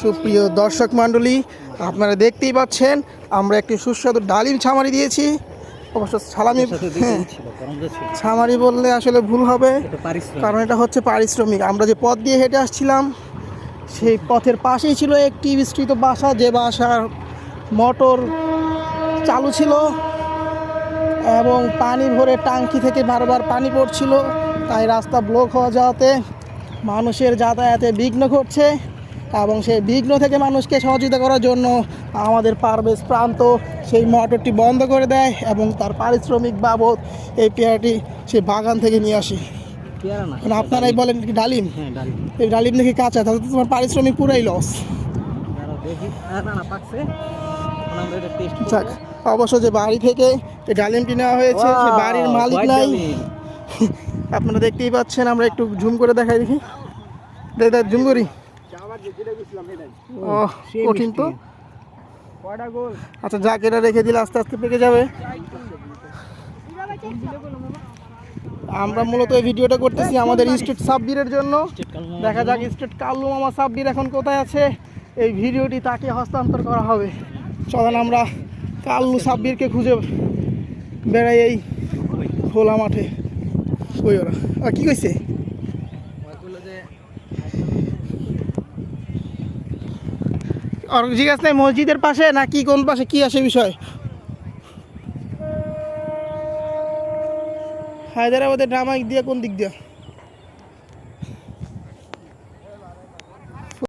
সুপ্রিয় দর্শক মণ্ডলী আপনারা দেখতেই পাচ্ছেন আমরা একটি সুস্বাদু ডালিম ছামারি দিয়েছি। অবশ্য সালামি হ্যাঁ ছামারি বললে আসলে ভুল হবে কারণ এটা হচ্ছে পারিশ্রমিক। আমরা যে পথ দিয়ে হেঁটে আসছিলাম সেই পথের পাশেই ছিল একটি বিস্তৃত বাসা যে বাসার মোটর চালু ছিল এবং পানি ভরে টাঙ্কি থেকে বারবার পানি পড়ছিল। তাই রাস্তা ব্লক হওয়া যাওয়াতে মানুষের যাতায়াতে বিঘ্ন ঘটছে। এবং সেই বিঘ্ন থেকে মানুষকে সহযোগিতা করার জন্য আমাদের পারবেশ প্রান্ত সেই মোটরটি বন্ধ করে দেয় এবং তার পারিশ্রমিক বাবদ এই পেয়ারাটি সেই বাগান থেকে নিয়ে আসি। মানে আপনারাই বলেন কি ডালিম? হ্যাঁ এই ডালিম দেখি কাঁচা তাহলে তো তোমার পারিশ্রমিক পুরাই লস টেস্ট যাক অবশ্য যে বাড়ি থেকে এই ডালিমটি নেওয়া হয়েছে সে বাড়ির মালিক নাই। আপনারা দেখতেই পাচ্ছেন আমরা একটু জুম করে দেখাই দেখি। দেখ দেখ জুম করি। ও কঠিন তো। আচ্ছা যাক এটা রেখে দিলে আস্তে আস্তে পেকে যাবে। আমরা মূলত এই ভিডিওটা করতেছি আমাদের স্টেট সাব্বিরের জন্য। দেখা যাক স্টেট কাল্লু মামা সাব্বির এখন কোথায় আছে। এই ভিডিওটি তাকে হস্তান্তর করা হবে। চলেন আমরা কাল্লু সাব্বিরকে খুঁজে বেড়াই এই খোলা মাঠে। কই ওরা। কি কইছে? আর জিজ্ঞাসা নাই মসজিদের পাশে না কি কোন পাশে? কি আসে বিষয়? হায়দ্রাবাদের ড্রামা দিয়ে কোন দিক দিয়ে?